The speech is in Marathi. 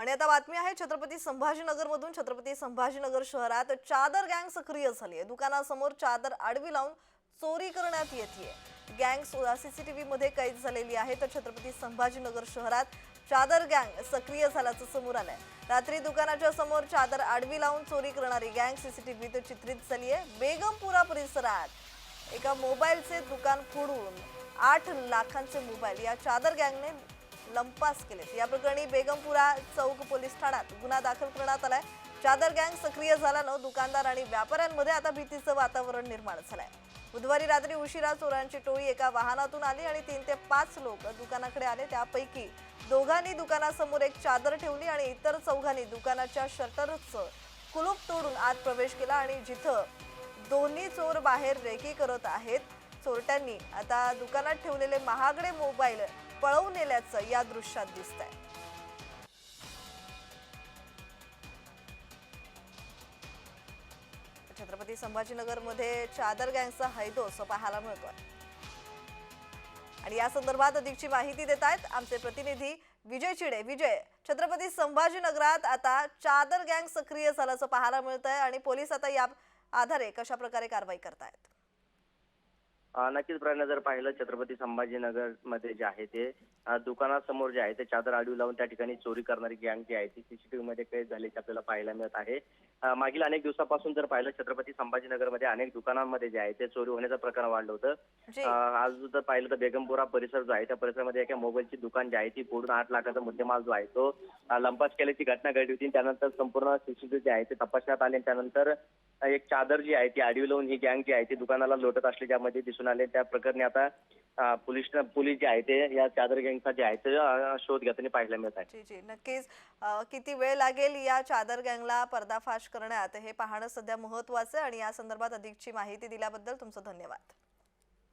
आणि आता बातमी आहे छत्रपती संभाजीनगरमधून. छत्रपती संभाजीनगर शहरात चादर गँग सक्रिय झाली आहे. दुकानासमोर चादर आडवी लावून चोरी करण्यात येते गँग सीसीटीव्ही मध्ये कैद झालेली आहे. तर छत्रपती संभाजीनगर शहरात चादर गँग सक्रिय झाल्याचं समोर आलंय. रात्री दुकानाच्या समोर चादर आडवी लावून चोरी करणारी गँग सीसीटीव्हीत चित्रित झाली आहे. बेगमपुरा परिसरात एका मोबाईलचे दुकान फोडून आठ लाखांचे मोबाईल या चादर गँगने लंपास केलेत. या प्रकरणी बेगमपुरा चौक पोलीस ठाण्यात गुन्हा दाखल करण्यात आलाय. चादर गँग सक्रिय झाल्यानं दुकानदार आणि व्यापाऱ्यांमध्ये आता भीतीचं वातावरण निर्माण झालंय. बुधवारी रात्री उशिरा चोरांची टोळी एका वाहनातून आली आणि तीन ते पाच लोक दुकानाकडे आले. त्यापैकी दोघांनी दुकानासमोर एक चादर ठेवली आणि इतर चौघांनी दुकानाच्या शटरचं कुलूप तोडून आत प्रवेश केला आणि जिथं दोन्ही चोर बाहेर रेकी करत आहेत चोरट्यांनी. आता दुकानात ठेवलेले महागडे मोबाईल नेल्याचं या दृश्यात दिसतंय. छत्रपती संभाजीनगरमध्ये चादर गँगचा हैदोस पाहायला मिळतोय. आणि या संदर्भात अधिकची माहिती देत आहेत आमचे प्रतिनिधी विजय चिडे. विजय छत्रपती संभाजीनगरात आता चादर गँग सक्रिय झाल्याचं पाहायला मिळत आहे आणि पोलीस आता या आधारे कशा प्रकारे कारवाई करतायत? नक्कीच प्रयत्न जर पाहिलं छत्रपती संभाजीनगरमध्ये जे आहे ते दुकानासमोर जे आहे ते चादर आडवी लावून त्या ठिकाणी चोरी करणारी गँग जी आहे ती सीसीटीव्ही मध्ये कैद झाल्याचे आपल्याला पाहायला मिळत आहे. मागील अनेक दिवसापासून जर पाहिलं छत्रपती संभाजीनगरमध्ये अनेक दुकानांमध्ये जे आहे ते चोरी होण्याचं प्रकरण वाढलं होतं. आज जर पाहिलं तर बेगमपुरा परिसर जो आहे त्या परिसरामध्ये एका मोबाईलची दुकान जी आहे ती फोडून आठ लाखाचा मुद्देमाल जो आहे तो लंपास केल्याची घटना घडली होती त्यानंतर संपूर्ण सीसीटीव्ही जे आहे ते तपासण्यात आले त्यानंतर एक चादर जी आहे ती आडवी लावून ही गँग जी आहे ती दुकानाला लोटत असली त्यामध्ये दिसून आले. त्या प्रकरणी आता पोलीस पोलीस जे आहे ते या चादर गँगचा जे आहे ते शोध घेताना पाहायला मिळत आहे. नक्कीच. किती वेळ लागेल या चादर गँगला पर्दाफाश करण्यात. हे पाहणं सध्या महत्वाचं आहे आणि या संदर्भात अधिकची माहिती दिल्याबद्दल तुमचं धन्यवाद.